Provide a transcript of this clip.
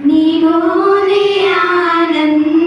നിവോനെ ആനന്ദ